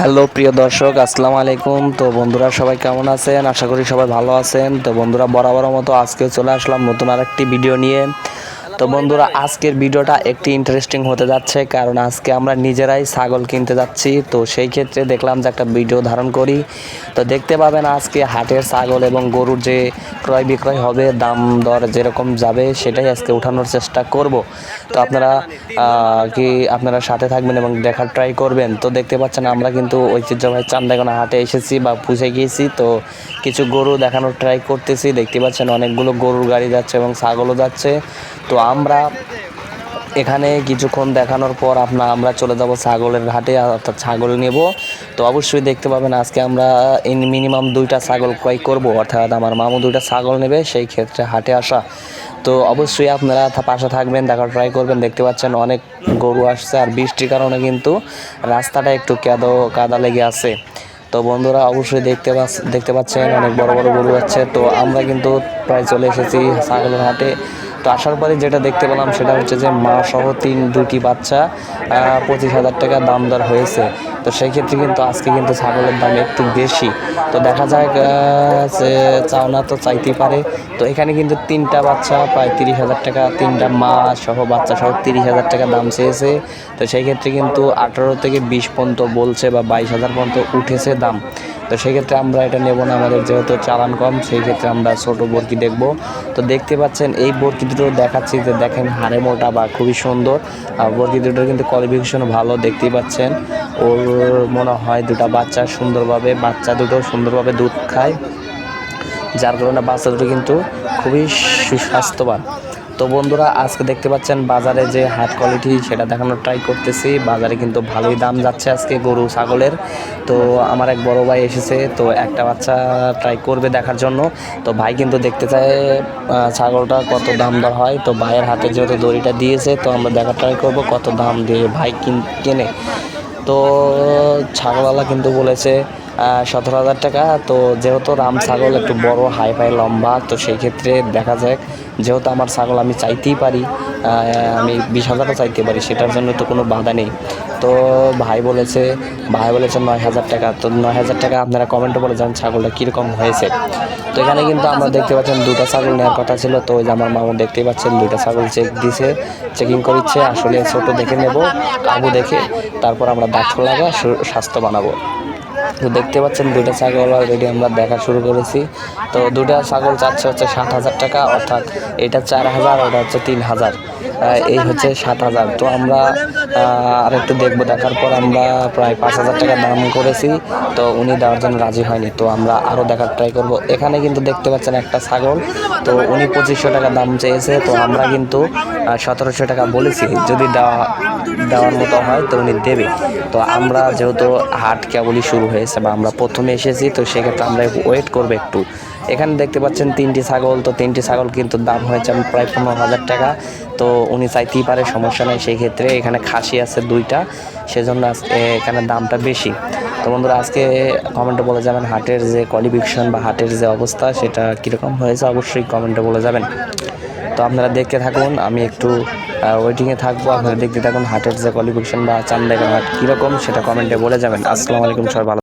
Hello, প্রিয় দর্শক, আসসালামু আলাইকুম। তো বন্ধুরা, সবাই কেমন আছেন? আশা করি সবাই ভালো আছেন। তো বন্ধুরা, বরাবর মতো আজকে চলে আসলাম নতুন আরেকটি ভিডিও নিয়ে। তো বন্ধুরা, আজকের ভিডিওটা একটি ইন্টারেস্টিং হতে যাচ্ছে, কারণ আজকে আমরা নিজেরাই ছাগল কিনতে যাচ্ছি। তো সেই ক্ষেত্রে দেখলাম যে একটা ভিডিও ধারণ করি। তো দেখতে পাবেন আজকে হাটের ছাগল এবং গরুর যে ক্রয় বিক্রয় হবে, দাম দর যেরকম যাবে, সেটাই আজকে উঠানোর চেষ্টা করব। তো আপনারা কি আপনারা সাথে থাকবেন এবং দেখার ট্রাই করবেন। তো দেখতে পাচ্ছেন আমরা কিন্তু ঐতিহ্যবাহী চান্দাগোনা হাটে এসেছি বা পুষে গিয়েছি। তো কিছু গরু দেখানোর ট্রাই করতেছি। দেখতে পাচ্ছেন অনেকগুলো গরুর গাড়ি যাচ্ছে এবং ছাগলও যাচ্ছে। তো আমরা এখানে কিছুক্ষণ দেখানোর পর আপনার আমরা চলে যাব ছাগলের ঘাটে, অর্থাৎ ছাগল নেব। তো অবশ্যই দেখতে পাবেন আজকে আমরা ইন মিনিমাম দুইটা ছাগল ক্রয় করব, অর্থাৎ আমার মামু দুইটা ছাগল নেবে, সেই ক্ষেত্রে হাটে আসা। তো অবশ্যই আপনারা পাশে থাকবেন, দেখার ট্রাই করবেন। দেখতে পাচ্ছেন অনেক গরু আসছে, আর বৃষ্টির কারণে কিন্তু রাস্তাটা একটু কাদো, কাদা লেগে আছে। তো বন্ধুরা, অবশ্যই দেখতে দেখতে পাচ্ছেন অনেক বড় বড় গরু আছে তো আমরা কিন্তু প্রায় চলে এসেছি ছাগলের হাটে। তো আসার পরে যেটা দেখতে পেলাম সেটা হচ্ছে যে মা সহ তিন, দুটি বাচ্চা পঁচিশ হাজার টাকা দাম দর হয়েছে। তো সেই ক্ষেত্রে কিন্তু আজকে কিন্তু ছাগলের দাম একটু বেশি। তো দেখা যাক যে চাওনা তো চাইতেই পারে। তো এখানে কিন্তু তিনটা বাচ্চা প্রায় তিরিশ হাজার টাকা, তিনটা মা সহ বাচ্চা সহ তিরিশ হাজার টাকা দাম চেয়েছে। তো সেই ক্ষেত্রে কিন্তু আঠারো থেকে বিশ পর্যন্ত বলছে বা বাইশ হাজার পর্যন্ত উঠেছে দাম। তো সেক্ষেত্রে আমরা এটা নেব না, আমাদের যেহেতু চালান কম সেই ক্ষেত্রে আমরা ছোট বরকি দেখব। তো দেখতে পাচ্ছেন, এই বরকি দুটো দেখাচ্ছি, যে দেখেন হাড়ে মোটা বা খুবই সুন্দর। আর বরকি দুটোর কিন্তু কোয়ালিফিকেশন ভালো, দেখতেই পাচ্ছেন। ওর মনে হয় দুটো বাচ্চা সুন্দরভাবে, বাচ্চা দুটো সুন্দরভাবে দুধ খায়। যার কারণে বাচ্চা দুটো কিন্তু খুবই সুস্বাস্থ্যবান তো বন্ধুরা, আজকে দেখতে পাচ্ছেন বাজারে যে হাট কোয়ালিটি সেটা দেখানোর ট্রাই করতেছি। বাজারে কিন্তু ভালোই দাম যাচ্ছে আজকে গরু ছাগলের। তো আমার এক বড় ভাই এসেছে, তো একটা বাচ্চা ট্রাই করবে দেখার জন্য। তো ভাই কিন্তু দেখতে চায় ছাগলটা কত দাম দর হয়। তো ভাইয়ের হাতে যেহেতু দড়িটা দিয়েছে, তো আমরা দেখার ট্রাই করব কত দাম দিয়ে ভাই কিন। তো ছাগলওয়ালা কিন্তু বলেছে সতেরো হাজার টাকা। তো যেহেতু রাম ছাগল একটু বড়, হাই ফাই লম্বা, তো সেই ক্ষেত্রে দেখা যাক। যেহেতু আমার ছাগল আমি চাইতেই পারি আমি বিশ হাজারও চাইতে পারি, সেটার জন্য তো কোনো বাধা নেই। তো ভাই বলেছে ভাই বলেছে নয় হাজার টাকা। তো নয় হাজার টাকা আপনারা কমেন্টে বলে যান ছাগলটা কীরকম হয়েছে। তো এখানে কিন্তু আমরা দেখতে পাচ্ছেন দুটো ছাগল নেওয়ার কথা ছিল। তো ওই যে আমার মামু দেখতেই পাচ্ছেন দুটো ছাগল চেক দিছে চেকিং করিচ্ছে। আসলে ছোটো দেখে নেব কাবু দেখে, তারপর আমরা ডাক্তার লাগা স্বাস্থ্য বানাবো। তো দেখতে পাচ্ছেন দুটো ছাগল অলরেডি আমরা দেখা শুরু করেছি। তো দুটো ছাগল চাচ্ছে হচ্ছে সাত হাজার টাকা, অর্থাৎ এটা চার হাজার, ওটা হচ্ছে তিন হাজার। এই হচ্ছে সাত হাজার। তো আমরা আর একটু দেখব, দেখার পর আমরা প্রায় পাঁচ হাজার টাকা দাম করেছি। তো উনি দেওয়ার জন্য রাজি হয়নি। তো আমরা আরও দেখার ট্রাই করব। এখানে কিন্তু দেখতে পাচ্ছেন একটা ছাগল। তো উনি পঁচিশশো টাকা দাম চেয়েছে। তো আমরা কিন্তু সতেরোশো টাকা বলেছি। যদি দেওয়া, দেওয়ার মতো হয় তো উনি দেবে। তো আমরা যেহেতু হাট কেবলই শুরু হয়েছে বা আমরা প্রথমে এসেছি, তো সেক্ষেত্রে আমরা ওয়েট করব একটু। এখানে দেখতে পাচ্ছেন তিনটি ছাগল। তো তিনটি ছাগল কিন্তু দাম হয়েছে প্রায় পনেরো হাজার টাকা। তো উনি চাইতেই পারে, সমস্যা নেই। সেই ক্ষেত্রে এখানে খাসি আছে দুইটা, সেজন্য আজকে এখানে দামটা বেশি। তো বন্ধুরা, আজকে কমেন্টে বলে যাবেন হাটের যে কোয়ালিফিকেশন বা হাটের যে অবস্থা, সেটা কীরকম হয়েছে, অবশ্যই কমেন্টে বলে যাবেন। তো আপনারা দেখতে থাকুন, আমি একটু ওয়েটিংয়ে থাকব, আপনারা দেখতে থাকুন হাটের যে কোয়ালিফিকেশন বা চান্দাইগা হাট কীরকম, সেটা কমেন্টে বলে যাবেন। আসসালামু আলাইকুম, সবাই ভালো